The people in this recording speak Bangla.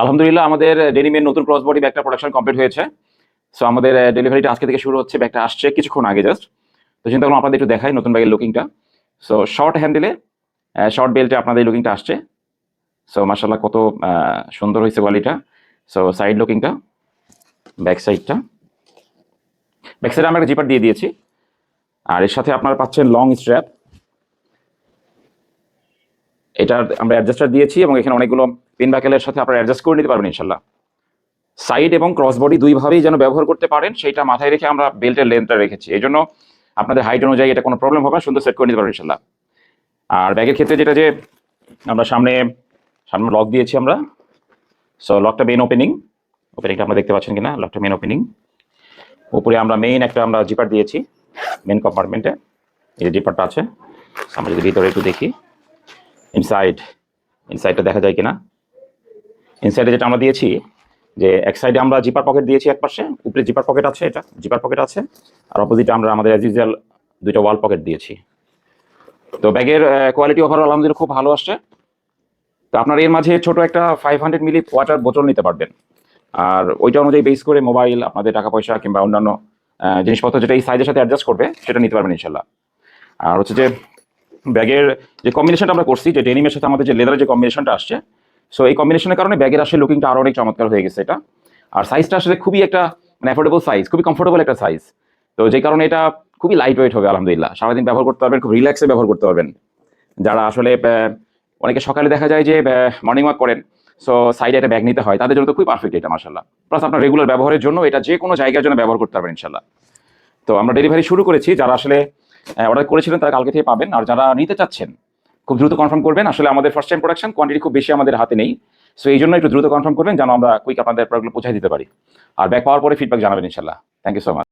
আলহামদুলিল্লাহ, আমাদের ডেনিমের নতুন ক্রস বডি ব্যাগটা প্রোডাকশন কমপ্লিট হয়েছে। সো আমাদের ডেলিভারিটা আজকে থেকে শুরু হচ্ছে ব্যাগটা আসছে কিছুক্ষণ আগে জাস্ট তো চিন্তা করলাম আপনাদের একটু দেখাই নতুন ব্যাগের লুকিংটা সো শর্ট হ্যান্ডেলে শর্ট বেল্টে আপনাদের লুকিংটা আসছে। সো মার্শাল্লাহ কত সুন্দর হয়েছে কোয়ালিটা সো সাইড লুকিংটা ব্যাক সাইডটা ব্যাক সাইডে আমরা একটা জিপার দিয়ে দিয়েছি। আর এর সাথে আপনারা পাচ্ছেন লং স্ট্র্যাপ এটার আমরা অ্যাডজাস্টার দিয়েছি এবং এখানে অনেকগুলো পিন ব্যাকেলের সাথে আপনারা অ্যাডজাস্ট করে নিতে পারবেন ইনশাল্লাহ সাইড এবং ক্রস বডি দুইভাবেই যেন ব্যবহার করতে পারেন সেটা মাথায় রেখে আমরা বেল্টের লেন্থটা রেখেছি। এই জন্য আপনাদের হাইট অনুযায়ী এটা কোনো প্রবলেম হবে না, সুন্দর সেট করে নিতে পারবেন ইনশাল্লাহ আর ব্যাগের ক্ষেত্রে যেটা যে আমরা সামনে সামনে লক দিয়েছি আমরা। সো লকটা মেন ওপেনিং ওপেনিংটা আপনারা দেখতে পাচ্ছেন কিনা? লকটা মেন ওপেনিং উপরে আমরা মেইন একটা আমরা জিপার দিয়েছি মেন কম্পার্টমেন্টে এই যে জিপারটা আছে, আমরা যদি ভিতরে একটু দেখি। ইনসাইড ইনসাইডটা দেখা যায় কিনা? ইনসাইডে যেটা আমরা দিয়েছি, যে এক সাইডে আমরা জিপার পকেট দিয়েছি এক পাশে, উপরে জিপার পকেট আছে এটা জিপার পকেট আছে, আর অপোজিটে আমরা আমাদের অ্যাজ ইউজুয়াল দুইটা ওয়াল পকেট দিয়েছি। তো ব্যাগের কোয়ালিটি ওভারঅল আলহামদুলিল্লাহ খুব ভালো আসছে। তো আপনার এর মাঝে ছোট একটা ফাইভ হান্ড্রেড মিলি ওয়াটার বোতল নিতে পারবেন। আর ওইটা অনুযায়ী বেস করে মোবাইল আপনাদের টাকা পয়সা কিংবা অন্যান্য জিনিসপত্র যেটা এই সাইজের সাথে অ্যাডজাস্ট করবে, সেটা নিতে পারবেন ইনশাল্লাহ আর হচ্ছে যে ব্যাগের যে কম্বিনেশনটা আমরা করছি, যে ডেনিমের সাথে আমাদের যে লেদারের যে কম্বিনেশনটা আসছে সো এই কম্বিনেশনের কারণে ব্যাগের আসলে লুকিংটা আরও অনেক চমৎকার হয়ে গেছে এটা। আর সাইজটা আসলে খুবই একটা মানে অ্যাফোর্ডেবল সাইজ খুবই কমফোর্টেবল একটা সাইজ তো যে কারণে এটা খুবই লাইট ওয়েট হবে, আলহামদুলিল্লাহ। সারাদিন ব্যবহার করতে পারবেন, খুব রিল্যাক্সে ব্যবহার করতে পারবেন। যারা আসলে অনেকে সকালে দেখা যায় যে মর্নিং ওয়াক করেন সো সাইডে একটা ব্যাগ নিতে হয়, তাদের জন্য তো খুবই পারফেক্ট এটা মাসাল্লাহ প্লাস আপনার রেগুলার ব্যবহারের জন্য এটা যে কোনো জায়গার জন্য ব্যবহার করতে পারবেন ইনশাল্লাহ তো আমরা ডেলিভারি শুরু করেছি, যারা আসলে অর্ডার করেছিলেন, তারা কালকে থেকে পাবেন। আর যারা নিতে চাচ্ছেন, খুব দ্রুত কনফার্ম করবেন। আসলে আমাদের ফার্স্ট টাইম প্রোডাকশন কোয়ান্টিটি খুব বেশি আমাদের হাতে নেই। সো এই জন্য একটু দ্রুত কনফার্ম করবেন, যেন আমরা কুইক আপনাদের প্রোডাক্টগুলো পৌঁছে দিতে পারি। আর ব্যাক পাওয়ার পরে ফিডব্যাক জানাবেন ইনশাল্লাহ থ্যাংক ইউ সো মাচ